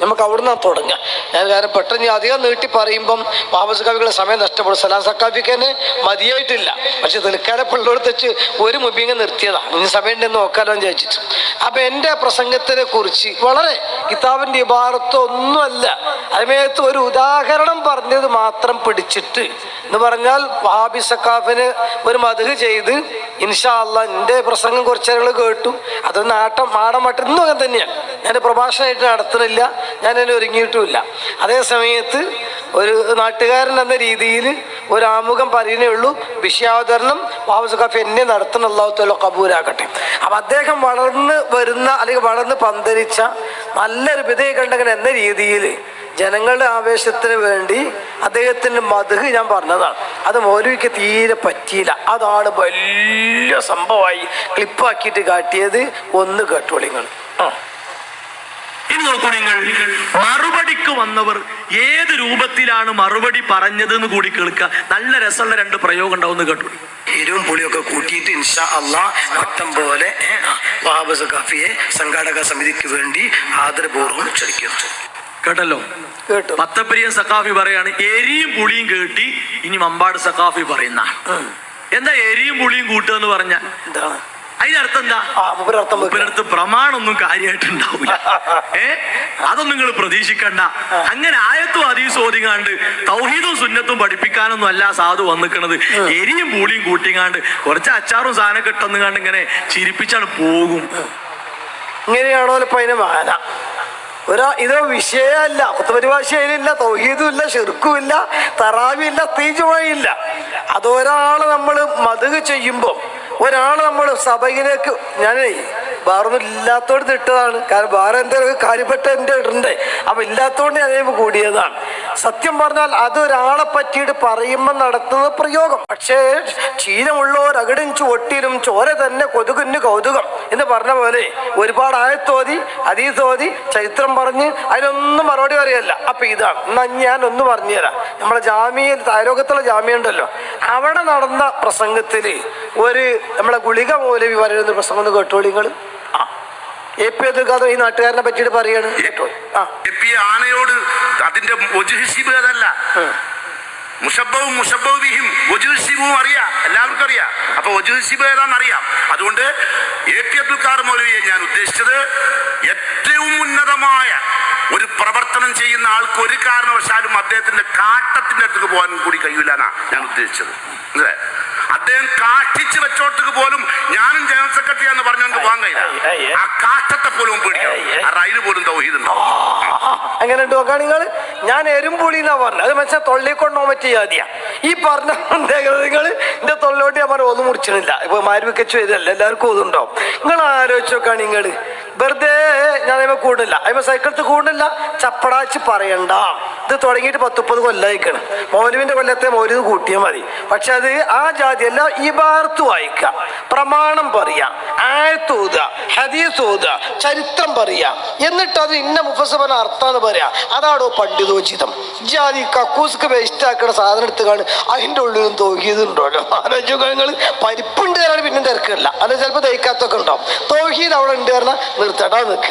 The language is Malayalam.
നമുക്ക് അവിടുന്ന് തുടങ്ങാം. ഞാൻ കാരണം പെട്ടെന്ന് അധികം നീട്ടി പറയുമ്പം വാപസ് കവികളെ സമയം നഷ്ടപ്പെടും. സലാം സക്കാഫിക്ക് തന്നെ മതിയായിട്ടില്ല. പക്ഷെ തൽക്കാലം പിള്ളേർ തെച്ച് ഒരു മുബീങ്ങ നിർത്തിയതാണ്. ഇനി സമയം ഉണ്ടെന്ന് നോക്കാലോ എന്ന് ചോദിച്ചിട്ട് അപ്പം എന്റെ പ്രസംഗത്തിനെ കുറിച്ച് വളരെ കിതാബിന്റെ ഇബാറത്ത് ഒന്നുമല്ല അതിനകത്ത് ഒരു ഉദാഹരണം പറഞ്ഞത് മാത്രം പിടിച്ചിട്ട് എന്ന് പറഞ്ഞാൽ വഹാബി സക്കാഫിന് ഒരു മധുഹ് ചെയ്ത് ഇൻഷാ അല്ല എന്റെ പ്രസംഗം കുറച്ചു കേട്ടു. അതൊന്ന് ആട്ടം ആടമാട്ടം ഇന്നും അങ്ങനെ തന്നെയാണ്. ഞാൻ പ്രഭാഷണമായിട്ട് നടത്തുന്നില്ല ഞാൻ എന്നെ ഒരുങ്ങിയിട്ടുമില്ല. അതേ സമയത്ത് ഒരു നാട്ടുകാരൻ എന്ന രീതിയിൽ ഒരു ആമുഖം പറയുന്നേ ഉള്ളൂ വിഷയാവതരണം വാബസ് കാഫി എന്നെ നടത്തുന്ന അള്ളാഹുത്തല്ല കബൂരാക്കട്ടെ അപ്പം അദ്ദേഹം വളർന്ന് വരുന്ന അല്ലെങ്കിൽ വളർന്ന് പന്തരിച്ച നല്ലൊരു വിധേയ കണ്ടകൻ എന്ന രീതിയിൽ ജനങ്ങളുടെ ആവേശത്തിന് വേണ്ടി അദ്ദേഹത്തിന്റെ മധുഹ് ഞാൻ പറഞ്ഞതാണ്. അത് മൗലവിക്ക് തീരെ പറ്റിയില്ല. അതാണ് വലിയ സംഭവമായി ക്ലിപ്പാക്കിയിട്ട് കാട്ടിയത് ഒന്ന് കേട്ടോളിങ്ങൾ ആ. ഇനി നോക്കൂ നിങ്ങൾ. മറുപടിക്ക് വന്നവർ ഏത് രൂപത്തിലാണ് മറുപടി പറഞ്ഞത് എന്ന് കൂടി കേൾക്കുക. നല്ല രസമുള്ള രണ്ട് പ്രയോഗം ഉണ്ടാവുന്നു കേട്ടു. എരിവും പുളിയൊക്കെ കൂട്ടിയിട്ട് ഇൻഷാ അള്ളാ വട്ടം പോലെ വഹാബസ് സഖാഫിയെ സംഘാടക സമിതിക്ക് വേണ്ടി ആദരപൂർവം ക്ഷണിക്കുന്നു. കേട്ടല്ലോ? കേട്ടു. പത്തപ്പരിയൻ സഖാഫി പറയാണ് എരിയും പുളിയും കേട്ടി ഇനി മമ്പാട് സഖാഫി പറയുന്ന. എന്താ എരിയും പുളിയും കൂട്ടുക എന്ന് പറഞ്ഞ എന്താണ്? അതിനർത്ഥം എന്താ. മൂപ്പരടുത്ത് പ്രമാണൊന്നും കാര്യമായിട്ടുണ്ടാവില്ല ഏ? അതൊന്നും നിങ്ങൾ പ്രതീക്ഷിക്കണ്ട. അങ്ങനെ ആയത്തും അതീസും ഓതിങ്ങാണ്ട് തൗഹീദും സുന്നത്തും പഠിപ്പിക്കാനൊന്നും അല്ല സാധു വന്നിക്കണത്. എരിയും പൂളിയും കൂട്ടിങ്ങാണ്ട് കുറച്ച് അച്ചാറും സാധനം ഇട്ടെന്നുകാണ്ട് ഇങ്ങനെ ചിരിപ്പിച്ചാണ് പോകും. ഇങ്ങനെയാണോ അതിന് മാന? ഒരാ ഇതോ വിഷയമല്ല കുത്തുപരിഭാഷയിലില്ല ഇല്ല ശെർക്കും ഇല്ല തറാവില്ല തീജുമായില്ല അതൊരാൾ നമ്മൾ മതുക് ചെയ്യുമ്പോൾ ഒരാൾ നമ്മൾ സഭയിലേക്ക് ഞാൻ വേറൊന്നും ഇല്ലാത്തോടത്ത് ഇട്ടതാണ്. കാരണം വേറെ എന്തെങ്കിലും കാര്യപ്പെട്ട എന്റെ ഇടണ്ടേ. അപ്പൊ ഇല്ലാത്തോണ്ട് ഞാൻ കൂടിയതാണ്. സത്യം പറഞ്ഞാൽ അത് അതൊരാളെ പറ്റിയിട്ട് പറയുമ്പോൾ നടത്തുന്ന പ്രയോഗം. പക്ഷേ ക്ഷീരമുള്ളവർ അകടും ചുവട്ടിലും ചോര തന്നെ കൊതുകിന് കൗതുകം എന്ന് പറഞ്ഞ പോലെ ഒരുപാട് ആയത്തോതി അതീതോതി ചരിത്രം പറഞ്ഞ് അതിനൊന്നും മറുപടി പറയല്ല. അപ്പൊ ഇതാണ്. എന്നാൽ ഞാൻ ഒന്ന് പറഞ്ഞുതരാം. നമ്മളെ ജാമ്യയിൽ താരോഗത്തുള്ള ജാമ്യ ഉണ്ടല്ലോ. അവിടെ നടന്ന പ്രസംഗത്തിൽ ഒരു നമ്മളെ ഗുളിക മൗലവി പറയുന്ന പ്രസംഗം ഒന്ന് കേട്ടോളി നിങ്ങൾ. എ പി അബ്ദുൽ ഖാദർ ഈ നാട്ടുകാരനെ പറ്റിയിട്ട് പറയാണ്. ആനയോട് അതിന്റെ അതല്ല. മുഷബവും മുഷബിഹിം വജുസിബും അറിയാം എല്ലാവർക്കും അറിയാം. അപ്പൊ വജുസിബ് ഏതാണെന്ന് അറിയാം. അതുകൊണ്ട് എ പി അബ്ദുൽ കാർ മൗലവിയെ ഞാൻ ഉദ്ദേശിച്ചത് ഏറ്റവും ഉന്നതമായ ഒരു പ്രവർത്തനം ചെയ്യുന്ന ആൾക്ക് ഒരു കാരണവശാലും അദ്ദേഹത്തിന്റെ കാട്ടത്തിന്റെ അടുത്തേക്ക് പോകാൻ കൂടി കഴിയില്ലെന്നാ ഞാൻ ഉദ്ദേശിച്ചത്. അല്ലേ അദ്ദേഹം കാട്ടിച്ച് വെച്ചോട്ടക്ക് പോലും ഞാനും ജനറൽ സെക്രട്ടറി എന്ന് പറഞ്ഞുകൊണ്ട് പോകാൻ കഴിയില്ല. ആ കാട്ടത്തെ പോലും പേടിക്കണം ആ റൈൽ പോലും തൗഹീദുണ്ടാവും അങ്ങനെ ഉണ്ട് നോക്കാം നിങ്ങൾ ഞാൻ എരുമ്പുളി എന്നാ പറഞ്ഞത്. അത് മനസ്സിലാ തൊള്ളി കൊണ്ടോ മറ്റേ ജാതിയാ. ഈ പറഞ്ഞ നിങ്ങൾ എന്റെ തൊള്ളിലോട്ട് ഞാൻ പറഞ്ഞു ഒന്നും മുറിച്ചിട്ടില്ല. ഇപ്പൊ മാരുവിക്കച്ചു ചെയ്തല്ല എല്ലാവർക്കും ഒതുണ്ടോ നിങ്ങൾ ആലോചിച്ച് നോക്കാൻ നിങ്ങൾ വെറുതെ ഞാൻ അതിമ കൂടില്ല അതിമ സൈക്കിളത്ത് കൂടില്ല ചപ്പടാച്ച് പറയണ്ട. ഇത് തുടങ്ങിയിട്ട് പത്ത് മുപ്പത് കൊല്ലായിക്കണം. മൗലുവിന്റെ കൊല്ലത്തെ മൗലിത് കൂട്ടിയാൽ മതി. പക്ഷെ അത് ആ ജാതി അല്ല ഇബാർത്ത് വായിക്കുക പ്രമാണം പറയാം ആയത്തൂത ഹദീസ് ഓതുക ചരിത്രം പറയാം. എന്നിട്ട് അത് ഇന്ന മുഫസബന അർത്ഥാന്ന് പറയാ. അതാണോ പണ്ഡിതോചിതം. ജാതി കക്കൂസ്ക്ക് വേസ്റ്റ് ആക്കണ സാധനം എടുത്ത് കാണും അതിന്റെ ഉള്ളിലും തോക്കിയതുണ്ടല്ലോ ആലോചകങ്ങൾ പരിപ്പുണ്ട് തരാണ് പിന്നെ തിരക്കില്ല. അത് ചിലപ്പോൾ തയ്ക്കാത്തൊക്കെ ഉണ്ടാവും. തോഹീദ് അവിടെ ഉണ്ട് പറഞ്ഞാൽ നിർത്തടാ നിൽക്കുക